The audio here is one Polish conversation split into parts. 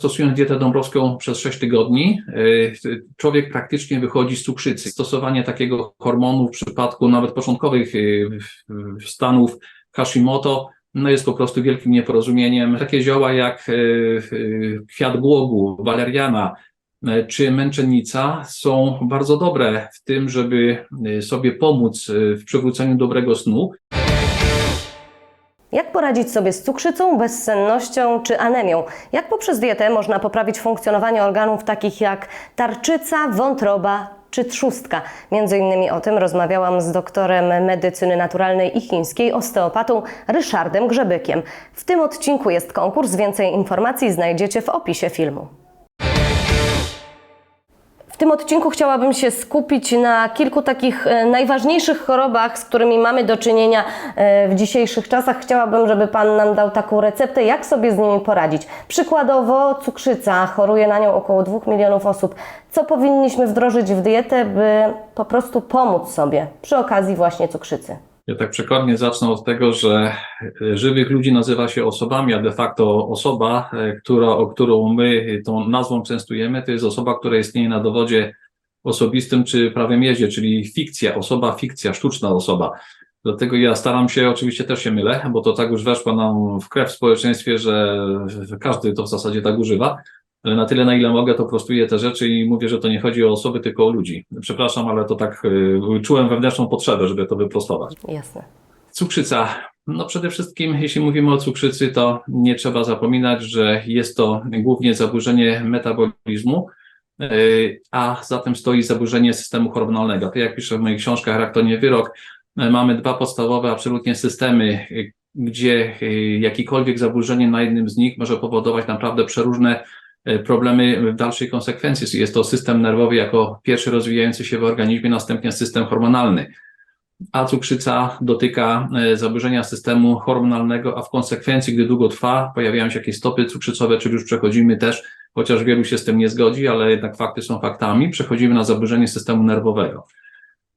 stosując dietę dąbrowską przez 6 tygodni, y, człowiek praktycznie wychodzi z cukrzycy. Stosowanie takiego hormonu w przypadku nawet początkowych y, stanów Hashimoto no jest po prostu wielkim nieporozumieniem. Takie zioła jak y, kwiat głogu, waleriana czy męczennica są bardzo dobre w tym, żeby sobie pomóc w przywróceniu dobrego snu. Jak poradzić sobie z cukrzycą, bezsennością czy anemią? Jak poprzez dietę można poprawić funkcjonowanie organów takich jak tarczyca, wątroba czy trzustka? Między innymi o tym rozmawiałam z doktorem medycyny naturalnej i chińskiej, osteopatą Ryszardem Grzebykiem. W tym odcinku jest konkurs, więcej informacji znajdziecie w opisie filmu. W tym odcinku chciałabym się skupić na kilku takich e, najważniejszych chorobach, z którymi mamy do czynienia e, w dzisiejszych czasach. Chciałabym, żeby Pan nam dał taką receptę, jak sobie z nimi poradzić. Przykładowo cukrzyca, choruje na nią około 2 milionów osób. Co powinniśmy wdrożyć w dietę, by po prostu pomóc sobie przy okazji właśnie cukrzycy? Ja tak przekładnie zacznę od tego, że żywych ludzi nazywa się osobami, a de facto osoba, e, która, o którą my tą nazwą częstujemy, to jest osoba, która istnieje na dowodzie osobistym czy prawem jeździe, czyli fikcja, osoba, fikcja, sztuczna osoba. Dlatego ja staram się, oczywiście też się mylę, bo to tak już weszło nam w krew w społeczeństwie, że każdy to w zasadzie tak używa, ale na tyle, na ile mogę, to prostuję te rzeczy i mówię, że to nie chodzi o osoby, tylko o ludzi. Przepraszam, ale to tak y, czułem wewnętrzną potrzebę, żeby to wyprostować. Jasne. Cukrzyca. No przede wszystkim, jeśli mówimy o cukrzycy, to nie trzeba zapominać, że jest to głównie zaburzenie metabolizmu, y, a zatem stoi zaburzenie systemu hormonalnego. Tak jak piszę w moich książkach Rak to nie wyrok, y, mamy dwa podstawowe absolutnie systemy, gdzie jakikolwiek zaburzenie na jednym z nich może powodować naprawdę przeróżne problemy w dalszej konsekwencji. Jest to system nerwowy jako pierwszy rozwijający się w organizmie, następnie system hormonalny. A cukrzyca dotyka e, zaburzenia systemu hormonalnego, a w konsekwencji, gdy długo trwa, pojawiają się jakieś stopy cukrzycowe, czyli już przechodzimy też, chociaż wielu się z tym nie zgodzi, ale jednak fakty są faktami, przechodzimy na zaburzenie systemu nerwowego.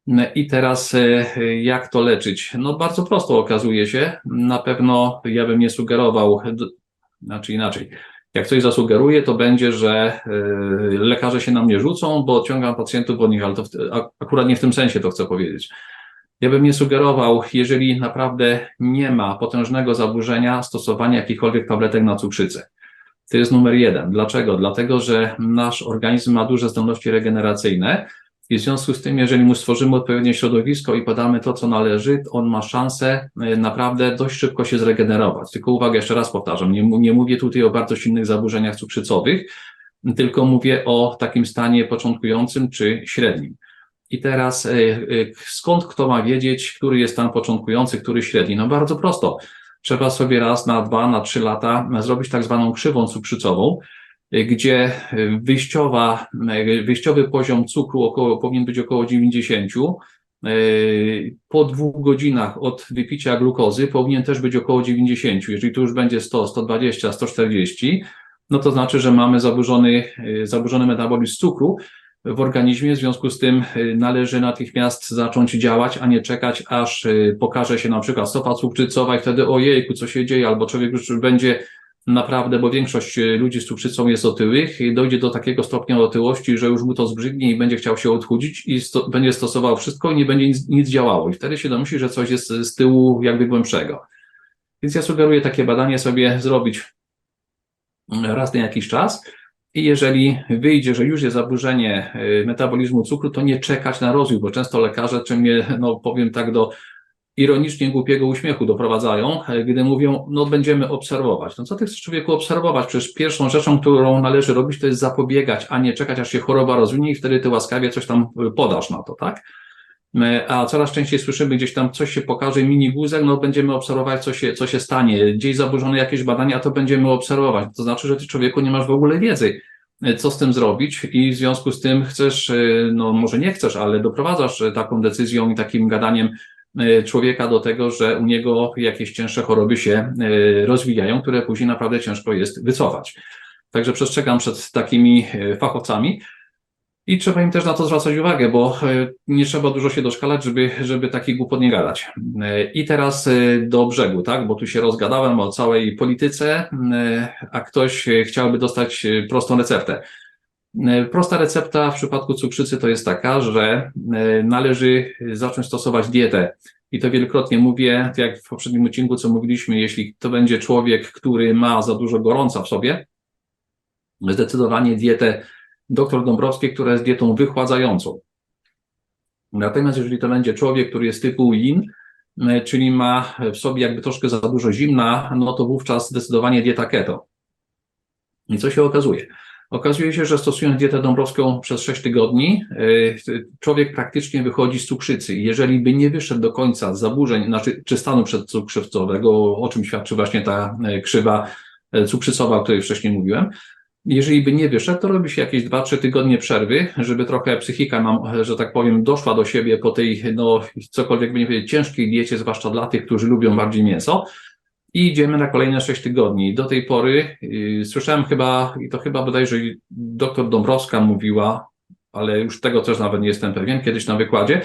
E, I teraz jak to leczyć? No bardzo prosto okazuje się. Na pewno ja bym nie sugerował, znaczy inaczej, jak coś zasugeruje, to będzie, że y, lekarze się na mnie rzucą, bo odciągam pacjentów od nich, ale to akurat nie w tym sensie to chcę powiedzieć. Ja bym nie sugerował, jeżeli naprawdę nie ma potężnego zaburzenia, stosowania jakichkolwiek tabletek na cukrzycę. To jest numer jeden. Dlaczego? Dlatego, że nasz organizm ma duże zdolności regeneracyjne i w związku z tym, jeżeli mu stworzymy odpowiednie środowisko i podamy to, co należy, on ma szansę e, naprawdę dość szybko się zregenerować. Tylko uwaga, jeszcze raz powtarzam, nie, nie mówię tutaj o bardzo silnych zaburzeniach cukrzycowych, tylko mówię o takim stanie początkującym czy średnim. I teraz e, e, skąd kto ma wiedzieć, który jest stan początkujący, który średni? No bardzo prosto. Trzeba sobie raz na dwa, na trzy lata zrobić tak zwaną krzywą cukrzycową, gdzie wyjściowa, wyjściowy poziom cukru około, powinien być około 90. Po dwóch godzinach od wypicia glukozy powinien też być około 90. Jeżeli to już będzie 100, 120, 140, no to znaczy, że mamy zaburzony, zaburzony metabolizm cukru w organizmie, w związku z tym należy natychmiast zacząć działać, a nie czekać, aż pokaże się na przykład stopa cukrzycowa i wtedy ojejku, co się dzieje, albo człowiek już będzie naprawdę, bo większość e, ludzi z cukrzycą jest otyłych i dojdzie do takiego stopnia otyłości, że już mu to zbrzydnie i będzie chciał się odchudzić i sto, będzie stosował wszystko i nie będzie nic, nic działało. I wtedy się domyśli, że coś jest z tyłu jakby głębszego. Więc ja sugeruję takie badanie sobie zrobić raz na jakiś czas. I jeżeli wyjdzie, że już jest zaburzenie e, metabolizmu cukru, to nie czekać na rozwój, bo często lekarze, czym mnie, no powiem tak, do ironicznie głupiego uśmiechu doprowadzają, gdy mówią, no będziemy obserwować. No co ty chcesz człowieku obserwować? Przecież pierwszą rzeczą, którą należy robić, to jest zapobiegać, a nie czekać, aż się choroba rozwinie i wtedy ty łaskawie coś tam e, podasz na to, tak? A coraz częściej słyszymy gdzieś tam coś się pokaże, mini wózek, no będziemy obserwować, co się, co się stanie. Gdzieś zaburzone jakieś badania, to będziemy obserwować. To znaczy, że ty człowieku nie masz w ogóle wiedzy, co z tym zrobić i w związku z tym chcesz, no może nie chcesz, ale doprowadzasz taką decyzją i takim gadaniem człowieka do tego, że u niego jakieś cięższe choroby się e, rozwijają, które później naprawdę ciężko jest wycofać. Także przestrzegam przed takimi e, fachowcami. I trzeba im też na to zwracać uwagę, bo e, nie trzeba dużo się doszkalać, żeby, żeby taki głupot nie gadać. E, I teraz e, do brzegu, tak? Bo tu się rozgadałem o całej polityce, e, a ktoś e, chciałby dostać e, prostą receptę. E, Prosta recepta w przypadku cukrzycy to jest taka, że e, należy zacząć stosować dietę. I to wielokrotnie mówię, tak jak w poprzednim odcinku, co mówiliśmy, jeśli to będzie człowiek, który ma za dużo gorąca w sobie, zdecydowanie dietę dr Dąbrowskiej, która jest dietą wychładzającą. Natomiast jeżeli to będzie człowiek, który jest typu yin, e, czyli ma w sobie jakby troszkę za dużo zimna, no to wówczas zdecydowanie dieta keto. I co się okazuje? Okazuje się, że stosując dietę dąbrowską przez 6 tygodni, e, człowiek praktycznie wychodzi z cukrzycy. Jeżeli by nie wyszedł do końca z zaburzeń, znaczy, czy stanu przedcukrzywcowego, o czym świadczy właśnie ta e, krzywa e, cukrzycowa, o której wcześniej mówiłem, jeżeli by nie wyszedł, to robi się jakieś 2-3 tygodnie przerwy, żeby trochę psychika nam, że tak powiem, doszła do siebie po tej, no, cokolwiek by nie powiedzieć, ciężkiej diecie, zwłaszcza dla tych, którzy lubią bardziej mięso. I idziemy na kolejne 6 tygodni. Do tej pory yy, słyszałem chyba, i to chyba bodajże doktor Dąbrowska mówiła, ale już tego też nawet nie jestem pewien, kiedyś na wykładzie,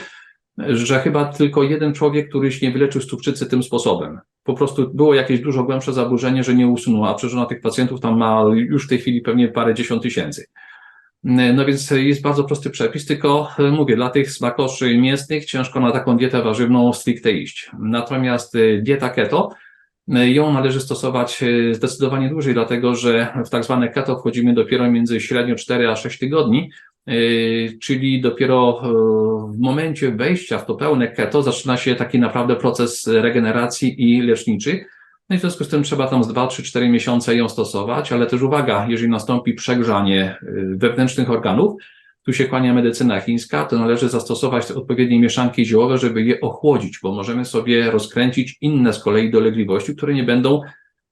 że chyba tylko jeden człowiek, któryś nie wyleczył z cukrzycy tym sposobem. Po prostu było jakieś dużo głębsze zaburzenie, że nie usunął, a przecież ona tych pacjentów tam ma już w tej chwili pewnie parę dziesiąt tysięcy. No więc jest bardzo prosty przepis, tylko mówię, dla tych smakoszy mięsnych ciężko na taką dietę warzywną stricte iść. Natomiast e, dieta keto, ją należy stosować e, zdecydowanie dłużej, dlatego że w tak zwane keto wchodzimy dopiero między średnio 4 a 6 tygodni, Yy, czyli dopiero yy, w momencie wejścia w to pełne keto zaczyna się taki naprawdę proces regeneracji i leczniczy. No i w związku z tym trzeba tam z 2, 3, 4 miesiące ją stosować, ale też uwaga, jeżeli nastąpi przegrzanie wewnętrznych organów, tu się kłania medycyna chińska, to należy zastosować odpowiednie mieszanki ziołowe, żeby je ochłodzić, bo możemy sobie rozkręcić inne z kolei dolegliwości, które nie będą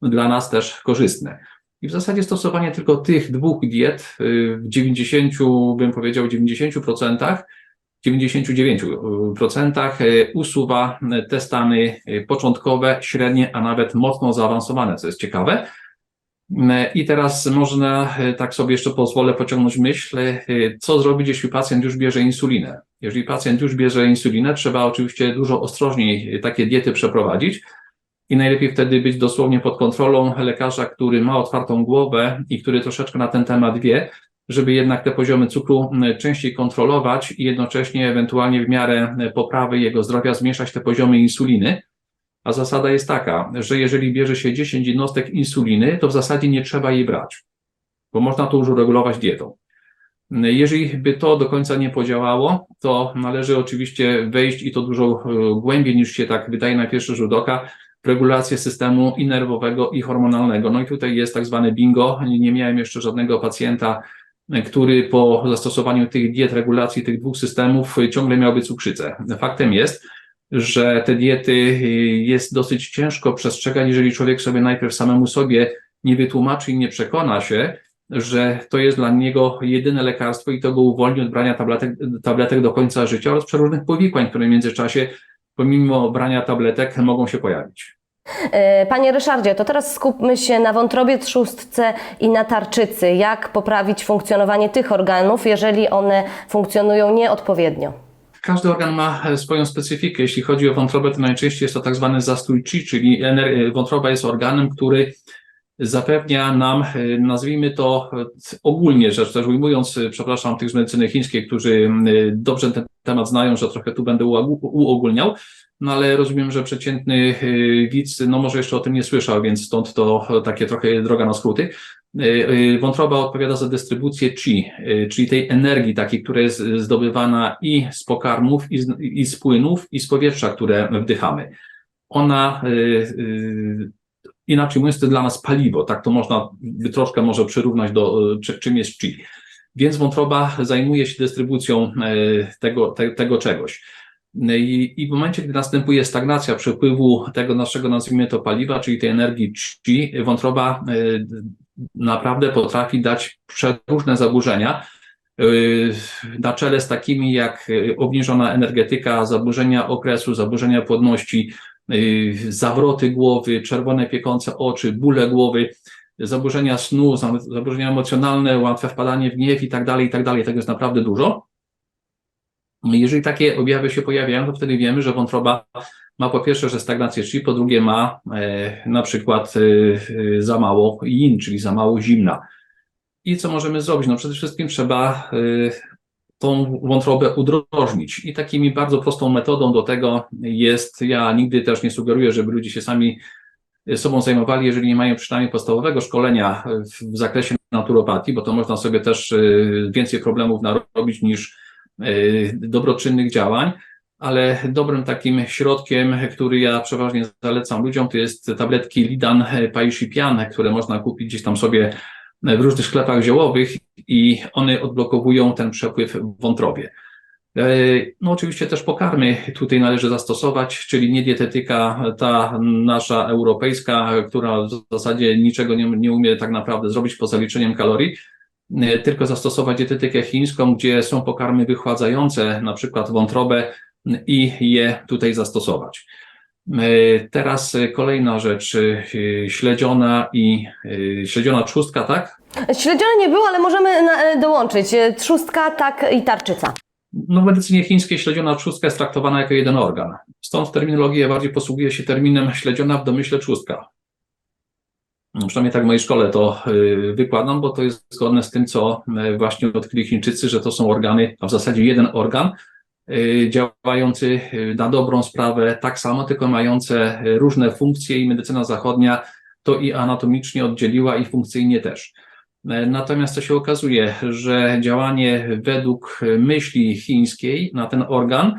dla nas też korzystne. I w zasadzie stosowanie tylko tych dwóch diet y, w 90, bym powiedział, 90%, 99% y, usuwa te stany y, początkowe, średnie, a nawet mocno zaawansowane, co jest ciekawe. I teraz można, tak sobie jeszcze pozwolę pociągnąć myśl, co zrobić, jeśli pacjent już bierze insulinę. Jeżeli pacjent już bierze insulinę, trzeba oczywiście dużo ostrożniej takie diety przeprowadzić, i najlepiej wtedy być dosłownie pod kontrolą lekarza, który ma otwartą głowę i który troszeczkę na ten temat wie, żeby jednak te poziomy cukru częściej kontrolować i jednocześnie ewentualnie w miarę poprawy jego zdrowia zmniejszać te poziomy insuliny. A zasada jest taka, że jeżeli bierze się 10 jednostek insuliny, to w zasadzie nie trzeba jej brać, bo można to już uregulować dietą. Jeżeli by to do końca nie podziałało, to należy oczywiście wejść i to dużo głębiej niż się tak wydaje na pierwszy rzut oka, regulację systemu i nerwowego, i hormonalnego. No i tutaj jest tak zwany bingo. Nie miałem jeszcze żadnego pacjenta, który po zastosowaniu tych diet, regulacji tych dwóch systemów ciągle miałby cukrzycę. Faktem jest, że te diety jest dosyć ciężko przestrzegać, jeżeli człowiek sobie najpierw samemu sobie nie wytłumaczy i nie przekona się, że to jest dla niego jedyne lekarstwo i to go uwolni od brania tabletek, tabletek do końca życia oraz przeróżnych powikłań, które w międzyczasie pomimo brania tabletek mogą się pojawić. E, Panie Ryszardzie, to teraz skupmy się na wątrobie trzustce i na tarczycy. Jak poprawić funkcjonowanie tych organów, jeżeli one funkcjonują nieodpowiednio? Każdy organ ma swoją specyfikę. Jeśli chodzi o wątrobę, to najczęściej jest to tak zwany zastój czyli wątroba jest organem, który zapewnia nam, nazwijmy to ogólnie rzecz też ujmując, przepraszam tych z medycyny chińskiej, którzy dobrze ten temat znają, że trochę tu będę uogólniał, no ale rozumiem, że przeciętny widz, no może jeszcze o tym nie słyszał, więc stąd to takie trochę droga na skróty. Wątroba odpowiada za dystrybucję chi, czyli tej energii takiej, która jest zdobywana i z pokarmów, i z, i z płynów, i z powietrza, które wdychamy. Ona inaczej mówiąc, to dla nas paliwo, tak to można troszkę może przyrównać do czym jest chi. Więc wątroba zajmuje się dystrybucją tego, te, tego czegoś. I, I w momencie, gdy następuje stagnacja przepływu tego naszego, nazwijmy to paliwa, czyli tej energii chi, wątroba naprawdę potrafi dać przeróżne zaburzenia, na czele z takimi jak obniżona energetyka, zaburzenia okresu, zaburzenia płodności, zawroty głowy, czerwone piekące oczy, bóle głowy. zaburzenia snu, za- zaburzenia emocjonalne, łatwe wpadanie w gniew i tak dalej, i tak dalej. Tego jest naprawdę dużo. Jeżeli takie objawy się pojawiają, to wtedy wiemy, że wątroba ma po pierwsze, że stagnację krwi, po drugie ma e, na przykład e, e, za mało yin, czyli za mało zimna. I co możemy zrobić? No przede wszystkim trzeba tą wątrobę udrożnić. I takimi bardzo prostą metodą do tego jest, ja nigdy też nie sugeruję, żeby ludzie się sami sobą zajmowali, jeżeli nie mają przynajmniej podstawowego szkolenia w, zakresie naturopatii, bo to można sobie też więcej problemów narobić niż dobroczynnych działań, ale dobrym takim środkiem, który ja przeważnie zalecam ludziom, to jest tabletki Lidan Paishipian, które można kupić gdzieś tam sobie w różnych sklepach ziołowych i one odblokowują ten przepływ w wątrobie. E, No oczywiście też pokarmy tutaj należy zastosować, czyli nie dietetyka ta nasza europejska, która w zasadzie niczego nie, nie umie tak naprawdę zrobić poza liczeniem kalorii, e, tylko zastosować dietetykę chińską, gdzie są pokarmy wychładzające na przykład wątrobę i je tutaj zastosować. E, Teraz e, kolejna rzecz, e, śledziona i śledziona trzustka, tak? Śledzione nie było, ale możemy na, dołączyć. Trzustka, tak i tarczyca. No w medycynie chińskiej śledziona trzustka jest traktowana jako jeden organ. Stąd w terminologii ja bardziej posługuję się terminem śledziona w domyśle trzustka. No, Przynajmniej tak w mojej szkole to wykładam, bo to jest zgodne z tym, co właśnie odkryli Chińczycy, że to są organy, a w zasadzie jeden organ, działający y, na dobrą sprawę tak samo, tylko mające y, różne funkcje i medycyna zachodnia to i anatomicznie oddzieliła i funkcyjnie też. Natomiast co się okazuje, że działanie według myśli chińskiej na ten organ,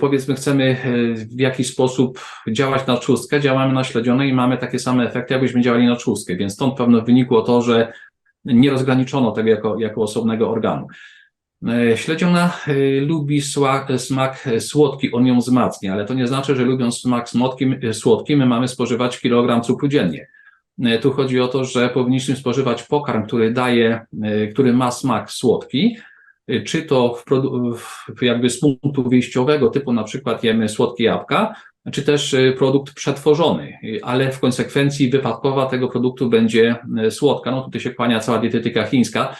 powiedzmy, chcemy w jakiś sposób działać na trzustkę, działamy na śledzione i mamy takie same efekty, jakbyśmy działali na trzustkę. Więc stąd pewno wynikło to, że nie rozgraniczono tego jako, jako osobnego organu. E, Śledziona e, lubi smak e, słodki, on ją wzmacnia, ale to nie znaczy, że lubiąc smak słodki, słodki my mamy spożywać kilogram cukru dziennie. Tu chodzi o to, że powinniśmy spożywać pokarm, który daje, który ma smak słodki, czy to w, jakby z punktu wyjściowego, typu na przykład jemy słodkie jabłka, czy też produkt przetworzony, ale w konsekwencji wypadkowa tego produktu będzie słodka. No tutaj się kłania cała dietetyka chińska,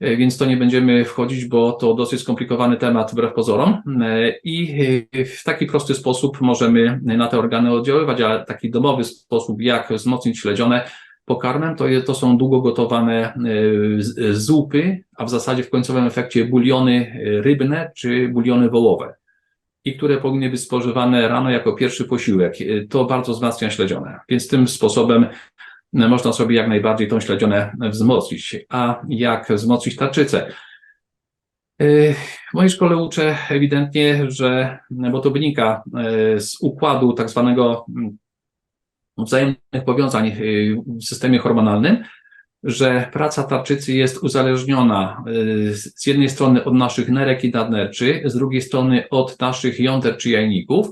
więc to nie będziemy wchodzić, bo to dosyć skomplikowany temat wbrew pozorom. E, I e, w taki prosty sposób możemy na te organy oddziaływać, a taki domowy sposób, jak wzmocnić śledzione pokarmem, to, to są długo gotowane e, zupy, a w zasadzie w końcowym efekcie buliony e, rybne czy buliony wołowe. I które powinny być spożywane rano jako pierwszy posiłek. E, To bardzo wzmacnia śledzione. Więc tym sposobem e, można sobie jak najbardziej tą śledzione wzmocnić. A jak wzmocnić tarczycę? Yy, W mojej szkole uczę ewidentnie, że, bo to wynika e, z układu tak zwanego mm, wzajemnych powiązań yy, w systemie hormonalnym, że praca tarczycy jest uzależniona z jednej strony od naszych nerek i nadnerczy, z drugiej strony od naszych jąder czy jajników,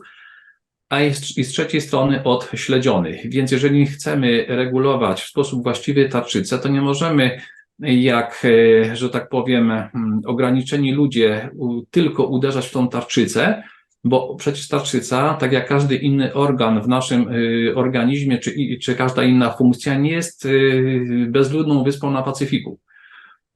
a z, i z trzeciej strony od śledzionych. Więc jeżeli chcemy regulować w sposób właściwy tarczycę, to nie możemy jak, e, że tak powiem, mm, ograniczeni ludzie tylko uderzać w tą tarczycę, bo przecież tarczyca, tak jak każdy inny organ w naszym y, organizmie, czy, czy każda inna funkcja, nie jest y, bezludną wyspą na Pacyfiku.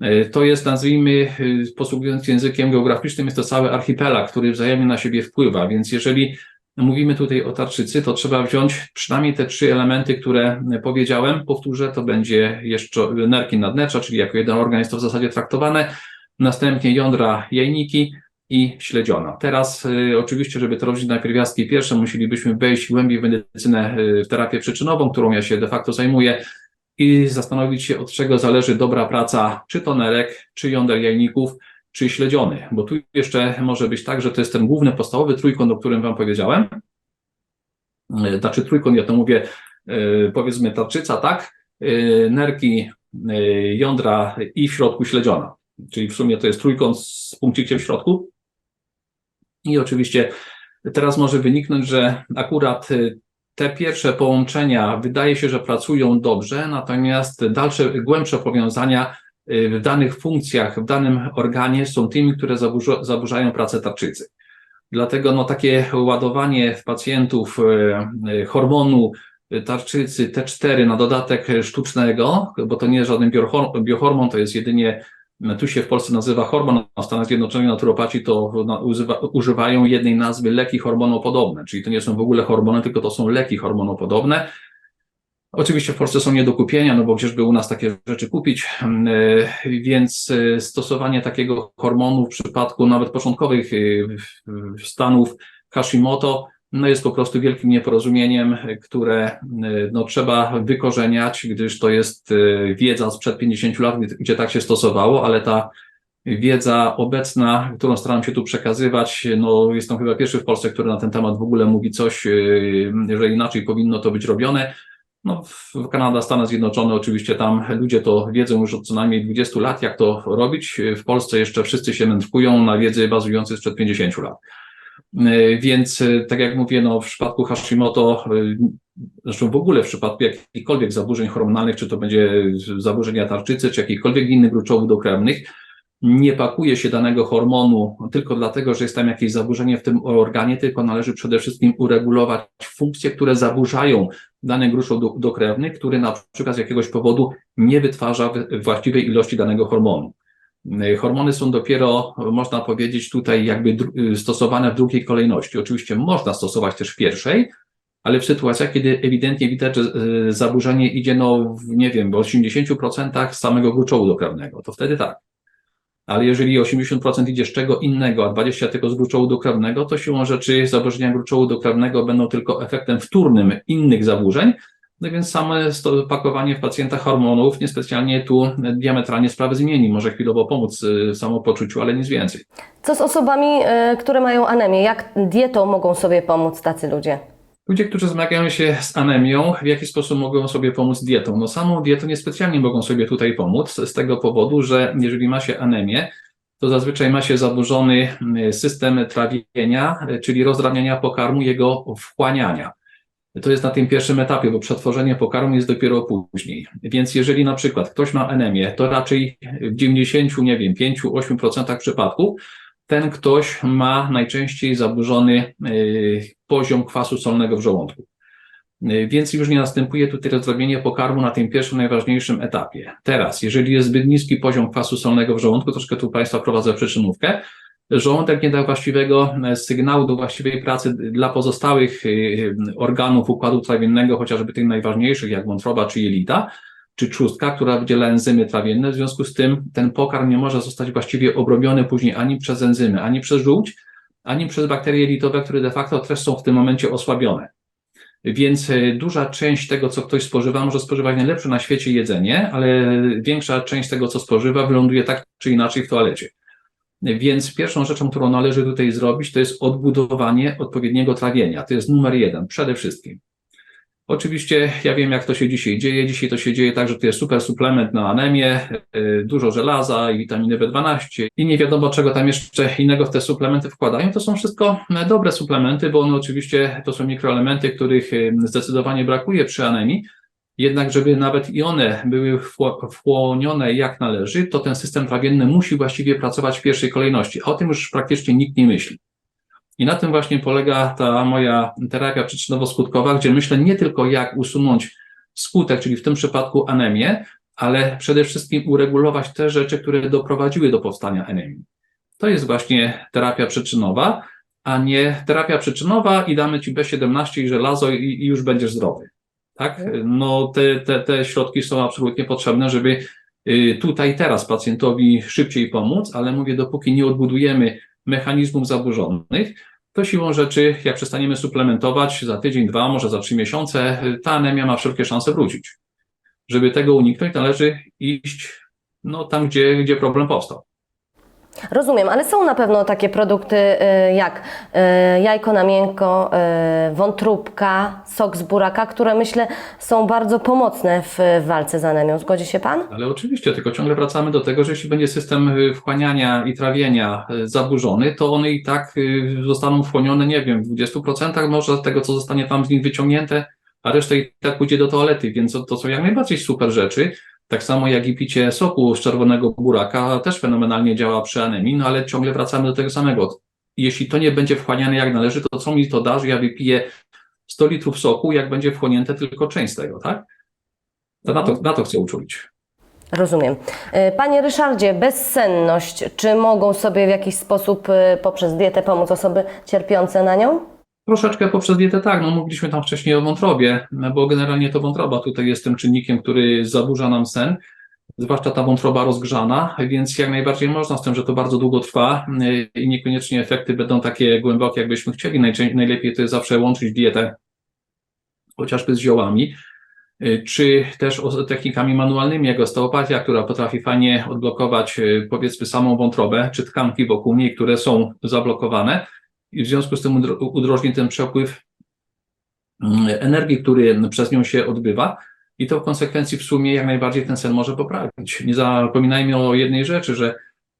Y, To jest, nazwijmy, y, posługując językiem geograficznym, jest to cały archipelag, który wzajemnie na siebie wpływa. Więc jeżeli mówimy tutaj o tarczycy, to trzeba wziąć przynajmniej te trzy elementy, które powiedziałem. Powtórzę, to będzie jeszcze nerki nadnercza, czyli jako jeden organ jest to w zasadzie traktowane. Następnie jądra, jajniki i śledziona. Teraz y, oczywiście, żeby to robić na pierwiastki pierwsze, musielibyśmy wejść głębiej w medycynę, y, w terapię przyczynową, którą ja się de facto zajmuję i zastanowić się, od czego zależy dobra praca, czy to nerek, czy jąder jajników, czy śledziony, bo tu jeszcze może być tak, że to jest ten główny, podstawowy trójkąt, o którym Wam powiedziałem. E, Znaczy trójkąt, ja to mówię, e, powiedzmy tarczyca, tak, e, nerki, jądra i w środku śledziona. Czyli w sumie to jest trójkąt z punkcikiem w środku. I oczywiście teraz może wyniknąć, że akurat te pierwsze połączenia wydaje się, że pracują dobrze, natomiast dalsze, głębsze powiązania w danych funkcjach, w danym organie są tymi, które zaburza, zaburzają pracę tarczycy. Dlatego no, takie ładowanie w pacjentów y, y, hormonu tarczycy T4 na dodatek sztucznego, bo to nie jest żaden biohor- biohormon, to jest jedynie, tu się w Polsce nazywa hormon, a w Stanach Zjednoczonych naturopaci to używa, używają jednej nazwy leki hormonopodobne, czyli to nie są w ogóle hormony, tylko to są leki hormonopodobne. Oczywiście w Polsce są nie do kupienia, no bo gdzież by u nas takie rzeczy kupić, Yy, więc yy, stosowanie takiego hormonu w przypadku nawet początkowych w- stanów Hashimoto no jest po prostu wielkim nieporozumieniem, które no, trzeba wykorzeniać, gdyż to jest wiedza sprzed 50 lat, gdzie- tak się stosowało, ale ta wiedza obecna, którą staram się tu przekazywać, no jestem chyba pierwszy w Polsce, który na ten temat w ogóle mówi coś, że inaczej powinno to być robione. No, w Kanada, Stany Zjednoczone, oczywiście tam ludzie to wiedzą już od co najmniej 20 lat, jak to robić. W Polsce jeszcze wszyscy się mędrkują na wiedzy bazującej sprzed 50 lat. Yy, Więc, yy, tak jak mówię, no, w przypadku Hashimoto, yy, zresztą w ogóle w przypadku jakichkolwiek zaburzeń hormonalnych, czy to będzie zaburzenia tarczycy, czy jakichkolwiek innych gruczołów dokrewnych, nie pakuje się danego hormonu tylko dlatego, że jest tam jakieś zaburzenie w tym organie, tylko należy przede wszystkim uregulować funkcje, które zaburzają dany gruczoł do- dokrewny, który na przykład z jakiegoś powodu nie wytwarza właściwej ilości danego hormonu. Y, Hormony są dopiero, można powiedzieć, tutaj jakby y, stosowane w drugiej kolejności. Oczywiście można stosować też w pierwszej, ale w sytuacjach, kiedy ewidentnie widać, że y, zaburzenie idzie, no, w, nie wiem, w 80% z samego gruczołu dokrewnego, to wtedy tak. Ale jeżeli 80% idzie z czego innego, a 20% tylko z gruczołu dokrewnego, to siłą rzeczy zaburzenia gruczołu dokrewnego będą tylko efektem wtórnym innych zaburzeń, no więc same pakowanie w pacjenta hormonów niespecjalnie tu diametralnie sprawy zmieni. Może chwilowo pomóc y, samopoczuciu, ale nic więcej. Co z osobami, y, które mają anemię? Jak dietą mogą sobie pomóc tacy ludzie? Ludzie, którzy zmagają się z anemią, w jaki sposób mogą sobie pomóc dietą? No samą dietą niespecjalnie mogą sobie tutaj pomóc, z tego powodu, że jeżeli ma się anemię, to zazwyczaj ma się zaburzony y, system trawienia, y, czyli rozdrabniania pokarmu, jego wchłaniania. To jest na tym pierwszym etapie, bo przetworzenie pokarmu jest dopiero później. Więc jeżeli na przykład ktoś ma anemię, to raczej w 90, nie wiem, 5-8% przypadków ten ktoś ma najczęściej zaburzony y, poziom kwasu solnego w żołądku. Y, Więc już nie następuje tutaj rozdrobnienie pokarmu na tym pierwszym, najważniejszym etapie. Teraz, jeżeli jest zbyt niski poziom kwasu solnego w żołądku, troszkę tu Państwa prowadzę przyczynówkę, żołądek nie da właściwego e, sygnału do właściwej pracy dla pozostałych y, organów układu trawiennego, chociażby tych najważniejszych, jak wątroba czy jelita, czy trzustka, która wydziela enzymy trawienne. W związku z tym ten pokarm nie może zostać właściwie obrobiony później ani przez enzymy, ani przez żółć, ani przez bakterie jelitowe, które de facto też są w tym momencie osłabione. Więc e, duża część tego, co ktoś spożywa, może spożywać najlepsze na świecie jedzenie, ale większa część tego, co spożywa, wyląduje tak czy inaczej w toalecie. Więc pierwszą rzeczą, którą należy tutaj zrobić, to jest odbudowanie odpowiedniego trawienia. To jest numer jeden, przede wszystkim. Oczywiście ja wiem, jak to się dzisiaj dzieje. Dzisiaj to się dzieje tak, że to jest super suplement na anemię, y, dużo żelaza i witaminy B12 i nie wiadomo, czego tam jeszcze innego w te suplementy wkładają. To są wszystko e, dobre suplementy, bo one oczywiście to są mikroelementy, których y, zdecydowanie brakuje przy anemii. Jednak, żeby nawet i one były wchło- wchłonione jak należy, to ten system trawienny musi właściwie pracować w pierwszej kolejności. O tym już praktycznie nikt nie myśli. I na tym właśnie polega ta moja terapia przyczynowo-skutkowa, gdzie myślę nie tylko jak usunąć skutek, czyli w tym przypadku anemię, ale przede wszystkim uregulować te rzeczy, które doprowadziły do powstania anemii. To jest właśnie terapia przyczynowa, a nie terapia przyczynowa i damy ci B17 i żelazo i, i już będziesz zdrowy. Tak? No te, te, te środki są absolutnie potrzebne, żeby y, tutaj teraz pacjentowi szybciej pomóc, ale mówię, dopóki nie odbudujemy mechanizmów zaburzonych, to siłą rzeczy, jak przestaniemy suplementować za tydzień, dwa, może za trzy miesiące, ta anemia ma wszelkie szanse wrócić. Żeby tego uniknąć, należy iść no, tam, gdzie, gdzie problem powstał. Rozumiem, ale są na pewno takie produkty y, jak y, jajko na miękko, y, wątróbka, sok z buraka, które myślę są bardzo pomocne w walce z anemią. Zgodzi się Pan? Ale oczywiście, tylko ciągle wracamy do tego, że jeśli będzie system wchłaniania i trawienia zaburzony, to one i tak zostaną wchłonione, nie wiem, w 20% może tego, co zostanie tam z nich wyciągnięte, a reszta i tak pójdzie do toalety, więc to są jak najbardziej super rzeczy. Tak samo jak i picie soku z czerwonego buraka też fenomenalnie działa przy anemii, no ale ciągle wracamy do tego samego. Jeśli to nie będzie wchłaniane jak należy, to co mi to da, że ja wypiję 100 litrów soku, jak będzie wchłonięte tylko część z tego, tak? To na to, na to chcę uczulić. Rozumiem. E, Panie Ryszardzie, bezsenność, czy mogą sobie w jakiś sposób e, poprzez dietę pomóc osoby cierpiące na nią? Troszeczkę poprzez dietę tak, no mówiliśmy tam wcześniej o wątrobie, bo generalnie to wątroba tutaj jest tym czynnikiem, który zaburza nam sen, zwłaszcza ta wątroba rozgrzana, więc jak najbardziej można z tym, że to bardzo długo trwa yy, i niekoniecznie efekty będą takie głębokie, jakbyśmy chcieli. Najlepiej to jest zawsze łączyć dietę chociażby z ziołami, yy, czy też technikami manualnymi, jak osteopatia, która potrafi fajnie odblokować yy, powiedzmy samą wątrobę, czy tkanki wokół niej, które są zablokowane, i w związku z tym udro- udrożni ten przepływ mm, energii, który przez nią się odbywa i to w konsekwencji w sumie jak najbardziej ten sen może poprawić. Nie zapominajmy o jednej rzeczy, że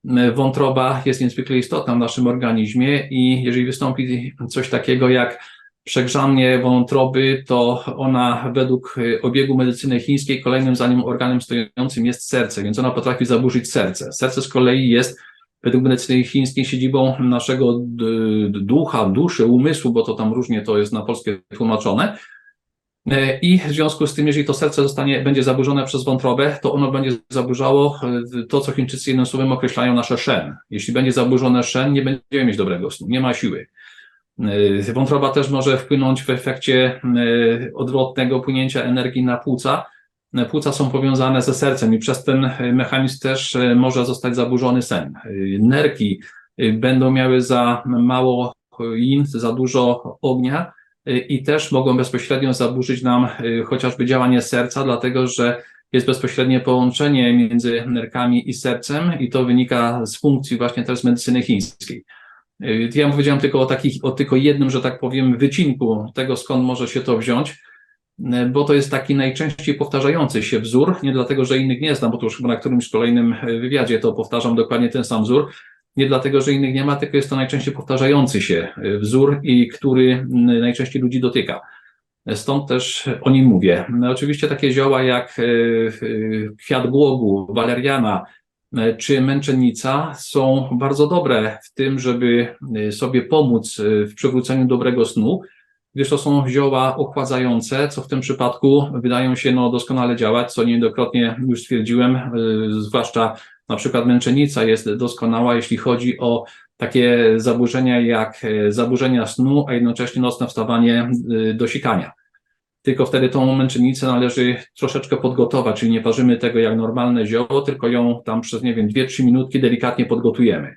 mm, wątroba jest niezwykle istotna w naszym organizmie i jeżeli wystąpi coś takiego jak przegrzanie wątroby, to ona według y, obiegu medycyny chińskiej kolejnym za nim organem stojącym jest serce, więc ona potrafi zaburzyć serce. Serce z kolei jest według medycyny chińskiej siedzibą naszego ducha, duszy, umysłu, bo to tam różnie to jest na polskie tłumaczone. E, I w związku z tym, jeżeli to serce zostanie, będzie zaburzone przez wątrobę, to ono będzie zaburzało e, to, co Chińczycy jednym słowem określają nasze szen. Jeśli będzie zaburzone szen, nie będziemy mieć dobrego snu, nie ma siły. E, Wątroba też może wpłynąć w efekcie odwrotnego płynięcia energii na płuca. Płuca są powiązane ze sercem i przez ten e, mechanizm też e, może zostać zaburzony sen. E, Nerki będą miały za mało yin, za dużo ognia i też mogą bezpośrednio zaburzyć nam chociażby działanie serca, dlatego że jest bezpośrednie połączenie między nerkami i sercem i to wynika z funkcji właśnie też medycyny chińskiej. Ja powiedziałem tylko o takich, o tylko jednym, że tak powiem, wycinku tego, skąd może się to wziąć, bo to jest taki najczęściej powtarzający się wzór, nie dlatego, że innych nie znam, bo to już na którymś kolejnym y, wywiadzie to powtarzam dokładnie ten sam wzór, nie dlatego, że innych nie ma, tylko jest to najczęściej powtarzający się y, wzór i który najczęściej ludzi dotyka. Stąd też o nim mówię. No, Oczywiście takie zioła jak kwiat głogu, waleriana, e, czy męczennica są bardzo dobre w tym, żeby sobie pomóc w przywróceniu dobrego snu, gdyż to są zioła ochładzające, co w tym przypadku wydają się no, doskonale działać, co niejednokrotnie już stwierdziłem, y, zwłaszcza na przykład męczennica jest doskonała, jeśli chodzi o takie zaburzenia jak e, zaburzenia snu, a jednocześnie nocne wstawanie y, do sikania. Tylko wtedy tą męczennicę należy troszeczkę podgotować, czyli nie parzymy tego jak normalne zioło, tylko ją tam przez, nie wiem, 2-3 minutki delikatnie podgotujemy.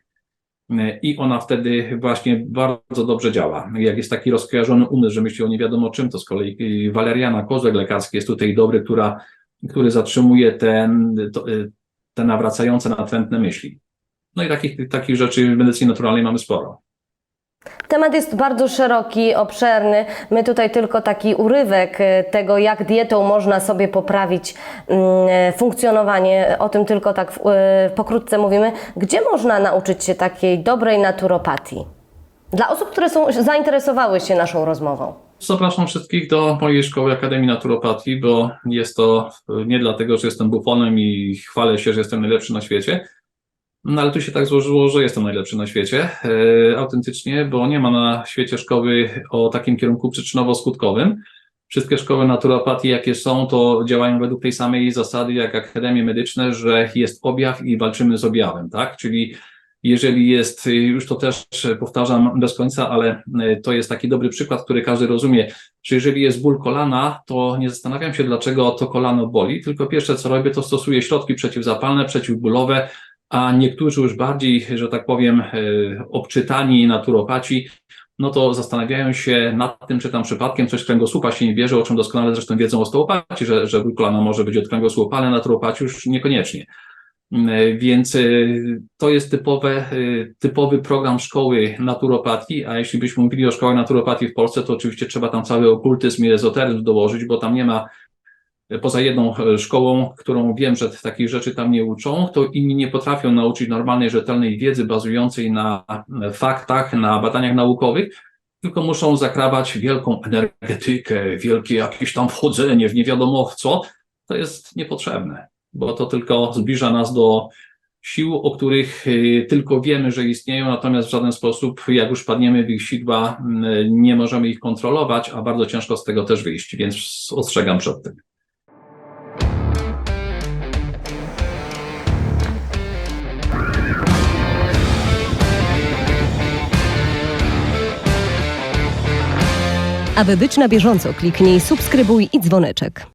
I ona wtedy właśnie bardzo dobrze działa. Jak jest taki rozkojarzony umysł, że myśli o nie wiadomo czym, to z kolei y, waleriana, kozłek lekarski jest tutaj dobry, która, który zatrzymuje ten, to, y, te nawracające natrętne myśli. No i takich, takich rzeczy w medycynie naturalnej mamy sporo. Temat jest bardzo szeroki, obszerny. My tutaj tylko taki urywek e, tego, jak dietą można sobie poprawić mm, e, funkcjonowanie. O tym tylko tak e, pokrótce mówimy. Gdzie można nauczyć się takiej dobrej naturopatii? Dla osób, które są, zainteresowały się naszą rozmową. Zapraszam wszystkich do mojej szkoły Akademii Naturopatii, bo jest to nie dlatego, że jestem bufonem i chwalę się, że jestem najlepszy na świecie, no ale tu się tak złożyło, że jestem najlepszy na świecie, e, autentycznie, bo nie ma na świecie szkoły o takim kierunku przyczynowo-skutkowym. Wszystkie szkoły naturopatii, jakie są, to działają według tej samej zasady jak akademie medyczne, że jest objaw i walczymy z objawem, tak? Czyli jeżeli jest, już to też powtarzam bez końca, ale e, to jest taki dobry przykład, który każdy rozumie, że jeżeli jest ból kolana, to nie zastanawiam się, dlaczego to kolano boli, tylko pierwsze co robię, to stosuję środki przeciwzapalne, przeciwbólowe, a niektórzy już bardziej, że tak powiem, e, obczytani naturopaci, no to zastanawiają się nad tym, czy tam przypadkiem coś kręgosłupa się nie bierze, o czym doskonale zresztą wiedzą osteopaci, że, że kolana może być od kręgosłupa, ale naturopaci już niekoniecznie. Mm, Więc y, to jest typowe, typowy program szkoły naturopatii, a jeśli byśmy mówili o szkołach naturopatii w Polsce, to oczywiście trzeba tam cały okultyzm i ezoteryzm dołożyć, bo tam nie ma, poza jedną e, szkołą, którą wiem, że takich rzeczy tam nie uczą, to inni nie potrafią nauczyć normalnej, rzetelnej wiedzy bazującej na e, faktach, na badaniach naukowych, tylko muszą zakrawać wielką energetykę, wielkie jakieś tam wchodzenie w nie wiadomo w co. To jest niepotrzebne bo to tylko zbliża nas do sił, o których y, tylko wiemy, że istnieją, natomiast w żaden sposób, jak już padniemy w ich sidła, mm, nie możemy ich kontrolować, a bardzo ciężko z tego też wyjść, więc ostrzegam przed tym. Aby być na bieżąco, kliknij subskrybuj i dzwoneczek.